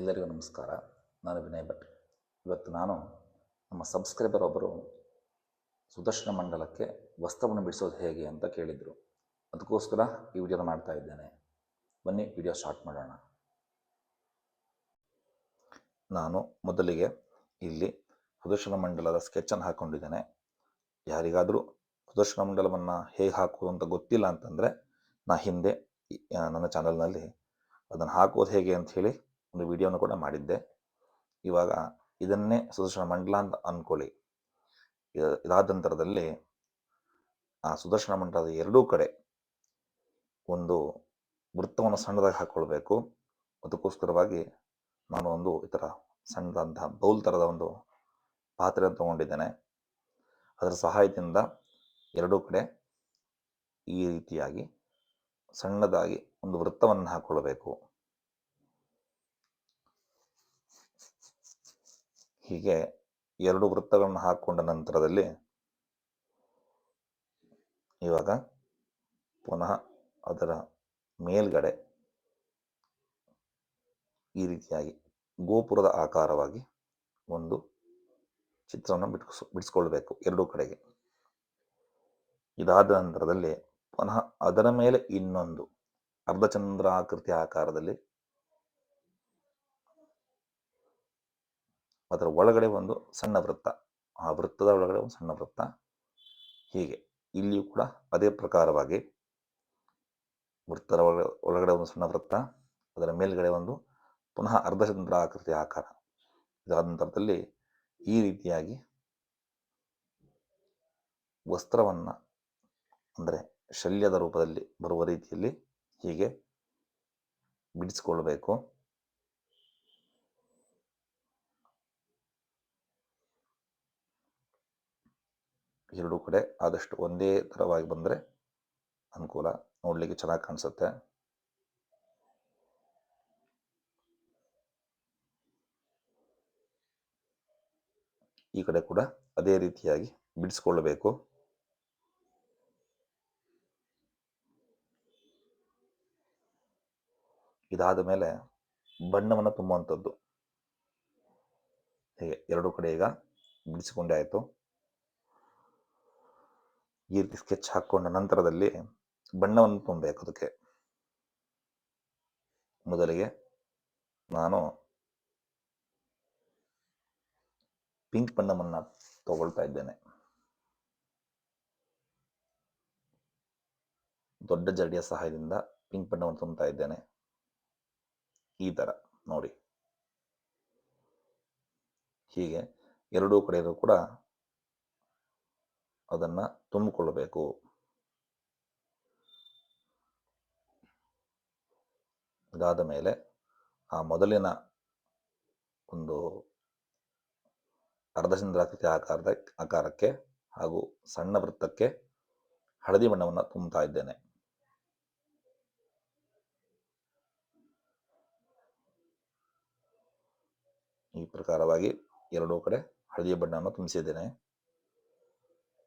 ಎಲ್ಲರಿಗೂ ನಮಸ್ಕಾರ. ನಾನು ವಿನಯ್ ಭಟ್. ಇವತ್ತು ನಾನು ನಮ್ಮ ಸಬ್ಸ್ಕ್ರೈಬರ್ ಒಬ್ಬರು ಸುದರ್ಶನ ಮಂಡಲಕ್ಕೆ ವಸ್ತ್ರವನ್ನು ಬಿಡಿಸೋದು ಹೇಗೆ ಅಂತ ಕೇಳಿದರು. ಅದಕ್ಕೋಸ್ಕರ ಈ ವಿಡಿಯೋನ ಮಾಡ್ತಾ ಇದ್ದೇನೆ. ಬನ್ನಿ, ವಿಡಿಯೋ ಸ್ಟಾರ್ಟ್ ಮಾಡೋಣ. ನಾನು ಮೊದಲಿಗೆ ಇಲ್ಲಿ ಸುದರ್ಶನ ಮಂಡಲದ ಸ್ಕೆಚನ್ನು ಹಾಕ್ಕೊಂಡಿದ್ದೇನೆ ಯಾರಿಗಾದರೂ ಸುದರ್ಶನ ಮಂಡಲವನ್ನು ಹೇಗೆ ಹಾಕೋದು ಅಂತ ಗೊತ್ತಿಲ್ಲ ಅಂತಂದರೆ, ನಾ ಹಿಂದೆ ನನ್ನ ಚಾನಲ್ನಲ್ಲಿ ಅದನ್ನು ಹಾಕೋದು ಹೇಗೆ ಅಂತ ಹೇಳಿ ಒಂದು ವಿಡಿಯೋನ ಕೂಡ ಮಾಡಿದ್ದೆ. ಇವಾಗ ಇದನ್ನೇ ಸುದರ್ಶನ ಮಂಡಲ ಅಂತ ಅಂದ್ಕೊಳ್ಳಿ ಇದಾದ ನಂತರದಲ್ಲಿ, ಆ ಸುದರ್ಶನ ಮಂಡಲದ ಎರಡೂ ಕಡೆ ಒಂದು ವೃತ್ತವನ್ನು ಸಣ್ಣದಾಗಿ ಹಾಕ್ಕೊಳ್ಬೇಕು ಅದಕ್ಕೋಸ್ಕರವಾಗಿ ನಾನು ಒಂದು ಈ ಥರ ಸಣ್ಣದಂತಹ ಬೌಲ್ ಥರದ ಒಂದು ಪಾತ್ರೆ ತಗೊಂಡಿದ್ದೇನೆ. ಅದರ ಸಹಾಯದಿಂದ ಎರಡೂ ಕಡೆ ಈ ರೀತಿಯಾಗಿ ಸಣ್ಣದಾಗಿ ಒಂದು ವೃತ್ತವನ್ನು ಹಾಕ್ಕೊಳ್ಬೇಕು ಹೀಗೆ ಎರಡು ವೃತ್ತಗಳನ್ನು ಹಾಕ್ಕೊಂಡ ನಂತರದಲ್ಲಿ ಇವಾಗ ಪುನಃ ಅದರ ಮೇಲ್ಗಡೆ ಈ ರೀತಿಯಾಗಿ ಗೋಪುರದ ಆಕಾರವಾಗಿ ಒಂದು ಚಿತ್ರವನ್ನು ಬಿಡಿಸ್ ಬಿಡಿಸ್ಕೊಳ್ಬೇಕು ಎರಡೂ ಕಡೆಗೆ. ಇದಾದ ನಂತರದಲ್ಲಿ ಪುನಃ ಅದರ ಮೇಲೆ ಇನ್ನೊಂದು ಅರ್ಧಚಂದ್ರ ಆಕೃತಿ ಆಕಾರದಲ್ಲಿ ಅದರ ಒಳಗಡೆ ಒಂದು ಸಣ್ಣ ವೃತ್ತ. ಆ ವೃತ್ತದ ಒಳಗಡೆ ಒಂದು ಸಣ್ಣ ವೃತ್ತ. ಹೀಗೆ. ಇಲ್ಲಿಯೂ ಕೂಡ ಅದೇ ಪ್ರಕಾರವಾಗಿ ವೃತ್ತದ ಒಳಗಡೆ ಒಳಗಡೆ ಒಂದು ಸಣ್ಣ ವೃತ್ತ, ಅದರ ಮೇಲ್ಗಡೆ ಒಂದು ಪುನಃ ಅರ್ಧಚಂದ್ರ ಆಕೃತಿ ಆಕಾರ. ಇದಾದ ನಂತರದಲ್ಲಿ ಈ ರೀತಿಯಾಗಿ ವಸ್ತ್ರವನ್ನು ಅಂದರೆ ಶಲ್ಯದ ರೂಪದಲ್ಲಿ ಬರುವ ರೀತಿಯಲ್ಲಿ ಹೀಗೆ ಬಿಡಿಸಿಕೊಳ್ಬೇಕು ಎರಡೂ ಕಡೆ ಆದಷ್ಟು ಒಂದೇ ಥರವಾಗಿ ಬಂದರೆ ಅನುಕೂಲ. ನೋಡಲಿಕ್ಕೆ ಚೆನ್ನಾಗಿ ಕಾಣಿಸುತ್ತೆ. ಈ ಕಡೆ ಕೂಡ ಅದೇ ರೀತಿಯಾಗಿ ಬಿಡಿಸ್ಕೊಳ್ಬೇಕು ಇದಾದ ಮೇಲೆ ಬಣ್ಣವನ್ನು ತುಂಬುವಂಥದ್ದು. ಹೀಗೆ? ಎರಡು ಕಡೆ ಈಗ ಬಿಡಿಸಿಕೊಂಡೇ ಆಯಿತು. ಈ ರೀತಿ ಸ್ಕೆಚ್ ಹಾಕೊಂಡ ನಂತರದಲ್ಲಿ ಬಣ್ಣವನ್ನು ತುಂಬಬೇಕು ಅದಕ್ಕೆ. ಮೊದಲಿಗೆ ನಾನು ಪಿಂಕ್ ಬಣ್ಣವನ್ನು ತಗೊಳ್ತಾ ಇದ್ದೇನೆ. ದೊಡ್ಡ ಜಡಿಯ ಸಹಾಯದಿಂದ ಪಿಂಕ್ ಬಣ್ಣವನ್ನು ತುಂಬ್ತಾ ಇದ್ದೇನೆ. ಈ ಥರ ನೋಡಿ. ಹೀಗೆ ಎರಡೂ ಕಡೆಯೂ ಕೂಡ ಅದನ್ನು ತುಂಬಿಕೊಳ್ಳಬೇಕು. ಇದಾದ ಮೇಲೆ ಆ ಮೊದಲಿನ ಒಂದು ಅರ್ಧಚಂದ್ರಾಕೃತಿ ಆಕಾರದ ಆಕಾರಕ್ಕೆ ಹಾಗೂ ಸಣ್ಣ ವೃತ್ತಕ್ಕೆ ಹಳದಿ ಬಣ್ಣವನ್ನು ತುಂಬುತ್ತಾ ಇದ್ದೇನೆ. ಈ ಪ್ರಕಾರವಾಗಿ ಎರಡೂ ಕಡೆ ಹಳದಿ ಬಣ್ಣವನ್ನು ತುಂಬಿಸಿದ್ದೇನೆ.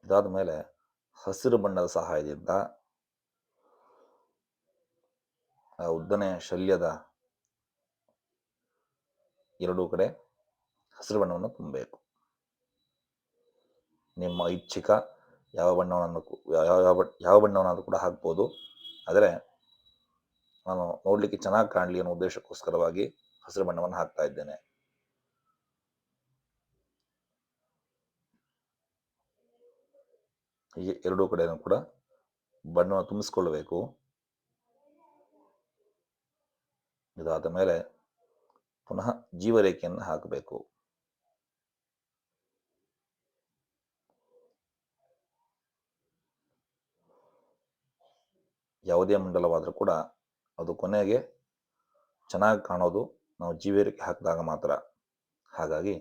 ಇದಾದ ಮೇಲೆ ಹಸಿರು ಬಣ್ಣದ ಸಹಾಯದಿಂದ ಆ ಉದ್ದನೆ ಶಲ್ಯದ ಎರಡೂ ಕಡೆ ಹಸಿರು ಬಣ್ಣವನ್ನು ತುಂಬಬೇಕು. ನಿಮ್ಮ ಐಚ್ಛಿಕ ಯಾವ ಬಣ್ಣವನ್ನು ಯಾವ ಯಾವ ಕೂಡ ಹಾಕ್ಬೋದು. ಆದರೆ ನಾನು ನೋಡಲಿಕ್ಕೆ ಚೆನ್ನಾಗಿ ಕಾಣಲಿ ಅನ್ನೋ ಉದ್ದೇಶಕ್ಕೋಸ್ಕರವಾಗಿ ಹಸಿರು ಬಣ್ಣವನ್ನು ಹಾಕ್ತಾ ಇದ್ದೇನೆ. ಹೀಗೆ ಎರಡೂ ಕಡೆಯೂ ಕೂಡ ಬಣ್ಣವನ್ನು ತುಂಬಿಸ್ಕೊಳ್ಬೇಕು ಇದಾದ ಮೇಲೆ ಪುನಃ ಜೀವರೇಖೆಯನ್ನು ಹಾಕಬೇಕು. ಯಾವುದೇ ಮಂಡಲವಾದರೂ ಕೂಡ ಅದು ಕೊನೆಗೆ ಚೆನ್ನಾಗಿ ಕಾಣೋದು ನಾವು ಜೀವರೇಖೆ ಹಾಕಿದಾಗ ಮಾತ್ರ. ಹಾಗಾಗಿ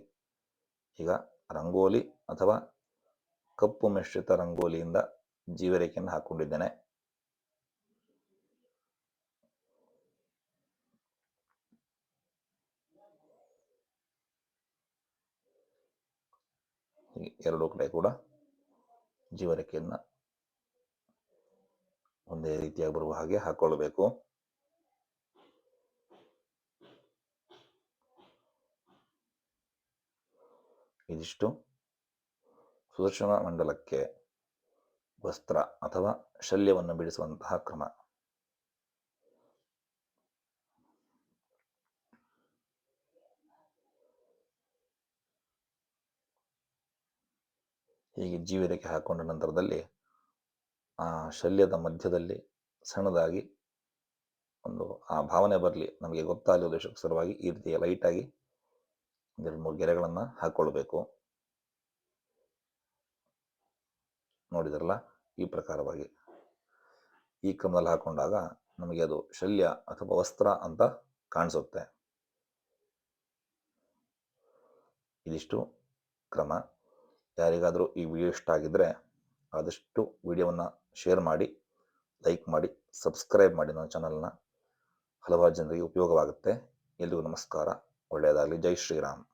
ಈಗ ರಂಗೋಲಿ ಅಥವಾ ಕಪ್ಪು ಮಿಶ್ರಿತ ರಂಗೋಲಿಯಿಂದ ಜೀವರೇಖೆಯನ್ನು ಹಾಕೊಂಡಿದ್ದೇನೆ. ಎರಡು ಕಡೆ ಕೂಡ ಜೀವರೇಖೆಯನ್ನು ಒಂದೇ ರೀತಿಯಾಗಿ ಬರುವ ಹಾಗೆ ಹಾಕೊಳ್ಬೇಕು. ಇದಿಷ್ಟು. ಸುದರ್ಶನ ಮಂಡಲಕ್ಕೆ ವಸ್ತ್ರ ಅಥವಾ ಶಲ್ಯವನ್ನು ಬಿಡಿಸುವಂತಹ ಕ್ರಮ. ಹೀಗೆ ಜೀವಿರಕ್ಕೆ ಹಾಕೊಂಡ ನಂತರದಲ್ಲಿ ಆ ಶಲ್ಯದ ಮಧ್ಯದಲ್ಲಿ ಸಣ್ಣದಾಗಿ ಒಂದು ಆ ಭಾವನೆ ಬರಲಿ, ನಮಗೆ ಗೊತ್ತಾಗಲಿ ಉದ್ದೇಶಕ್ಕೋಸ್ಕರವಾಗಿ ಈ ರೀತಿಯ ಲೈಟಾಗಿ ಒಂದೆರಡು ಮೂರು ಗೆರೆಗಳನ್ನು ಹಾಕ್ಕೊಳ್ಬೇಕು ನೋಡಿದ್ರಲ್ಲ ಈ ಪ್ರಕಾರವಾಗಿ. ಈ ಕ್ರಮದಲ್ಲಿ ಹಾಕೊಂಡಾಗ ನಮಗೆ ಅದು ಶಲ್ಯ ಅಥವಾ ವಸ್ತ್ರ ಅಂತ ಕಾಣಿಸುತ್ತೆ. ಇದಿಷ್ಟು ಕ್ರಮ. ಯಾರಿಗಾದರೂ ಈ ವಿಡಿಯೋ ಇಷ್ಟ ಆಗಿದ್ದರೆ ಆದಷ್ಟು ವಿಡಿಯೋವನ್ನು ಶೇರ್ ಮಾಡಿ, ಲೈಕ್ ಮಾಡಿ, ಸಬ್ಸ್ಕ್ರೈಬ್ ಮಾಡಿ ನನ್ನ ಚಾನಲ್ನ. ಹಲವಾರು ಜನರಿಗೆ ಉಪಯೋಗವಾಗುತ್ತೆ. ಎಲ್ರಿಗೂ ನಮಸ್ಕಾರ. ಒಳ್ಳೆಯದಾಗಲಿ. ಜೈ ಶ್ರೀರಾಮ್.